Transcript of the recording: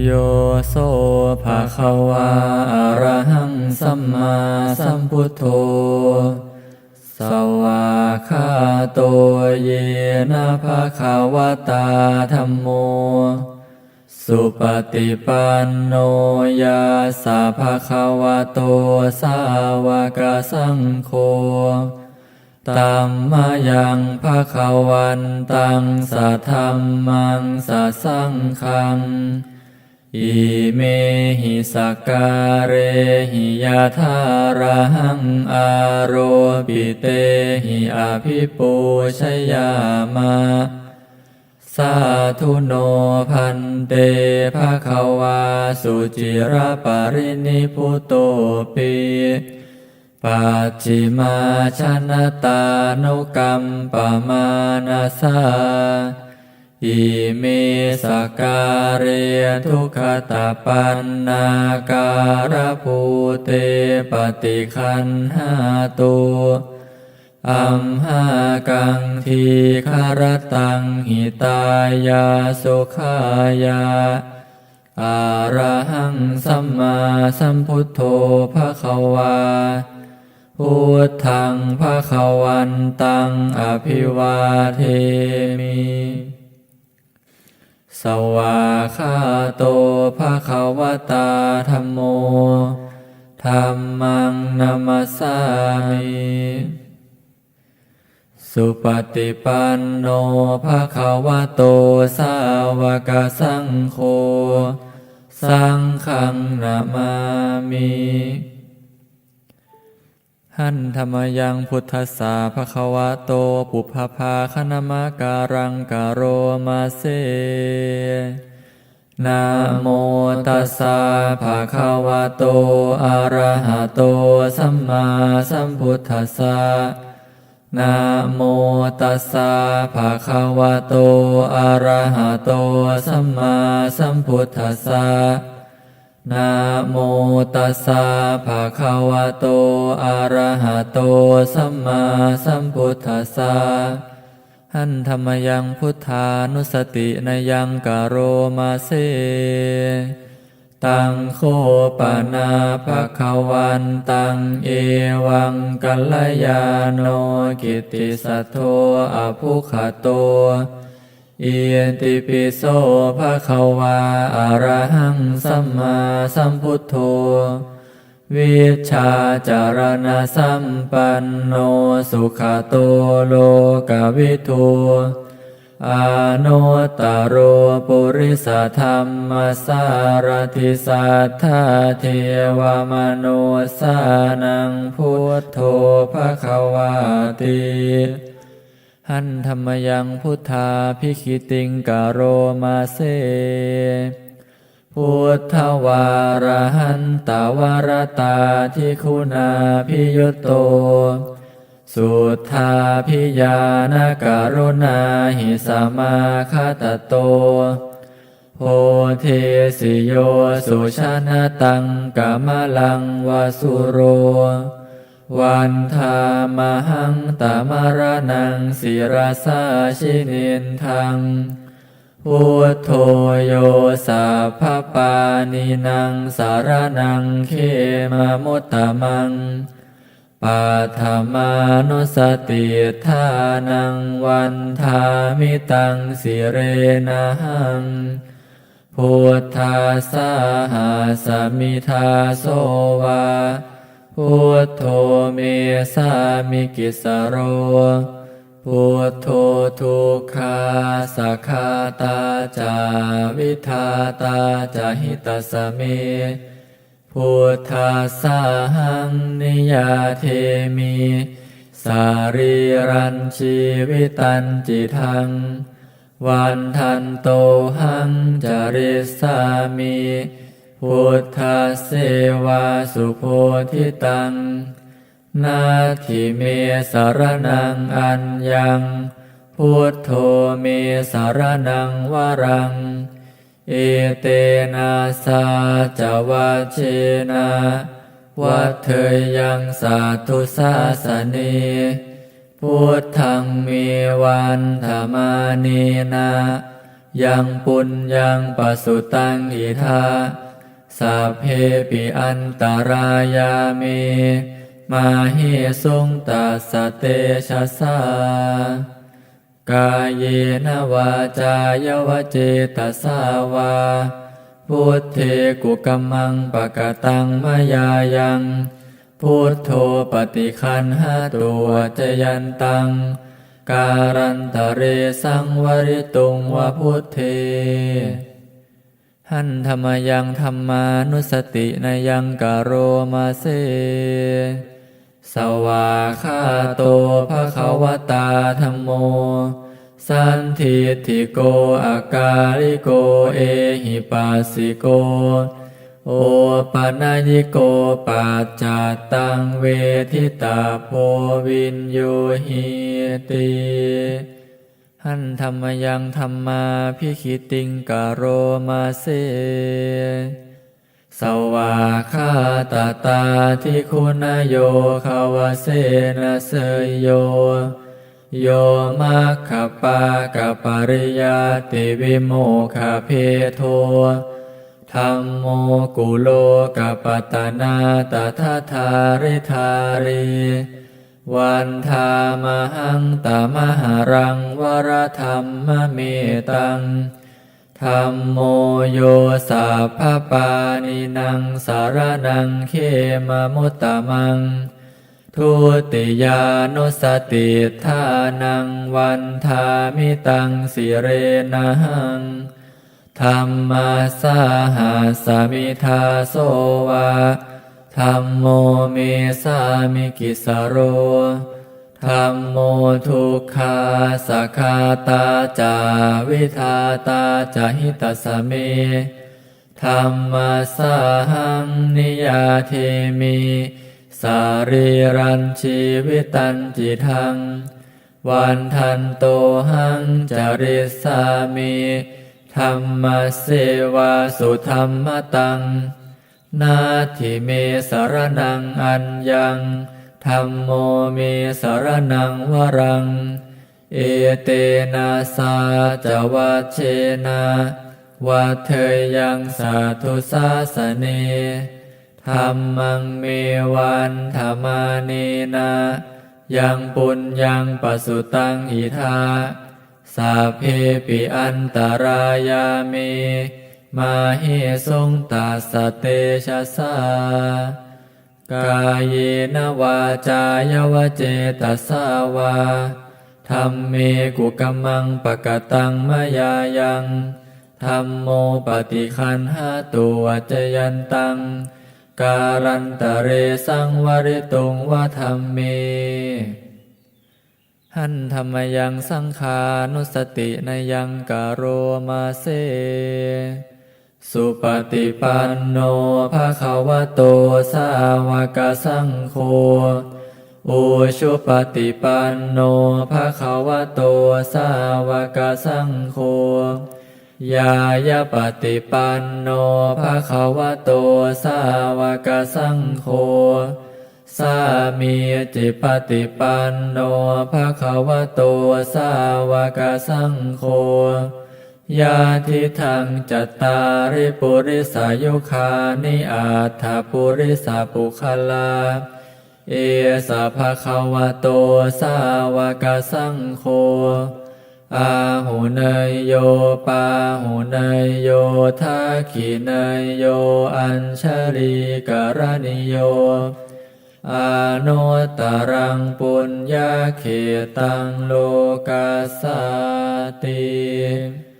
โยโสภะคะวาอะระหังสัมมาสัมพุทโธ สวาคาโตเยนะภะคะวตาธัมโม สุปฏิปันโนยาสาภะคะวโตสาวกสังโฆตัมมายังภะคะวันตังสัทธัมมังสัสสังคัง อิเมหิสกการเรหิยาธารังอาโรปิเตหิอภิปูชยามาสาธุโนพันเตภะคะวาสุจิรปรินิพุโตปิปัจจิมาชนะตานุกรรมปมานาสา อิเมสการเรทุกขตาปันนาการภูเตปฏิคันหาตุอัมหากังทีคารตังหิตายาสุขายาอาระหังสัมมาสัมพุทโธภะคะวาพุทธังภะคะวันตังอภิวาเทมิ สวาคาโตภะคะวตาธัมโมธัมมังนัมสสามิสุปฏิปันโนภะคะวะโตสาวกสังโฆ สังฆังนามามิ หันธรรมยังพุทธสาภควะโตปุพพาคณมะการังกโรมาเซนะโมตัสสะภะคะวะโต อะระหะโต สัมมาสัมพุทธัสสะนะโมตัสสะภะคะวะโต อะระหะโต สัมมาสัมพุทธัสสะ นะโมตัสสะภะคะวะโต อะระหะโต สัมมาสัมพุทธัสสะหันธรรมยังพุทธานุสตินยังกโรมาเซตังโคปนาภะคะวันตังเอวังกัลยาโนกิตติสัทโธอภุขโต เอียติปิโสภะคะวาอะระหังสัมมาสัมพุทโธ วิชาจารณะสัมปันโนสุขโตโลกวิทูอานตตรโรปุริสธรรมสารติสัทธาเทวมโนสานังพุทโธภะคะวาติ หันธรรมยังพุทธาพิคิติงกโรมาเซพุทธวารหันตาวรตาทิคุณาพิยุตโต สุทธาพิยานการุณาหิสมาคาตโต โพเทสิโยสุชนะตังกามลังวาสุโร วันธามหังตามรนังศิรสาชินินทังพุทโธโยสัพพปานินังสารนังเขมมุตตมังปัทมานุสติทานังวันทามิตังสิเรนะหังพุทธาสาหาสมิทาโสวา พุทโธเมสามิกิสโร พุทโธทุกขาสักขาตาจาวิทาตาจาหิตาสเมพุทธาสาหังนิยาเทมิ สารีรันชีวิตันจิทัง วันทันโตหังจาริสามิ พุทธเสวาสุโพธิตัง นาทิเมสารนังอัญญัง พุทโธเมสารนังวรัง เอเตนะสาจวัชเชนะวัฏเทยังสาธุสาสเนพุทธังมีวันธรรมานีนา ยังปุญญังปสุตังอิทา สัพเพปิอันตรายามิมาหิสุงตัสเตชะสากายเยนวาจายวเจตสาวาพุทเทกุกัมมังปะกะตังมายายังพุทโธปฏิคันหาตัวจยันตัง การันตเรสังวริตุงวะพุทเท หันธรรมยังธรรมานุสตินยังกโรมาเซสวาคาโตภะคะวตาธรรมโม สันทิติโกอากาลิโกเอหิปัสสิโก โอปะนญิโกปัจจาตังเวทิตาโพวินโยหิติ หันธรรมยังธรรมาพิคิติงกะโรมาเซสวาคาตาตาทิคุณโยขาวเสนะเสยโย โยมัคคปากะปริยาติวิโมคาเพโทธรรมโมกุโลกะปตนาตถาธาริธารี วันธามหังตามหารังวรธรรมเมตังธรรมโมโยสัพพปานินังสารนังเขมมุตตะมัง ทุติยานุสติทานังวันทามิตังสิเรนังธรรมาสาหาสมิทาโสวา ธรรมโมเมสามิกิสโรธรรมโมทุกขาสักขาตาจาวิทาตาจาหิตสสเมธรรมสาหังนิยาเทมิสารีรันชีวิตันจิทัง วันทันโตหังจาริสามิธรรมเสวาสุธรรมตัง นาทิเมสารนังอัญญังธรรมโมเมสารนังวรัง เอเตนะสาจวัเชนะวัเทยังสาธุสาสเนธรรมังเมวันธรรมานีนายังปุญญังปสุตังอิทาสาเพปิอันตรายามิ มาหิสงตัสเตชะสากายเยนวาจายวเจตสาวาธรรมเมกุกมังปะกตังมายายังธรรมโมปฏิคันหาตัวจยันตัง การันตเรสังวริตุงวะธรรมเม หันธรรมยังสังขานุสตินยังกโรมาเซ สุปฏิปันโนภะคะวะโตสาวกสังโฆอุชุปฏิปันโนภะคะวะโตสาวกสังโฆยายาปฏิปันโนภะคะวะโตสาวกสังโฆสามีจิปฏิปันโนภะคะวะโตสาวกสังโฆ ยาทิทังจัตตาริปุริสายุคานิอาถาปุริสาปุคลา เอสะภะคะวะโตสาวกสังโฆอาหูเนยโยปาหูเนยโยทักขิเนยโยอัญชลีกรณิโยอาโนตารังปุญญาเขตังโลกาสาติ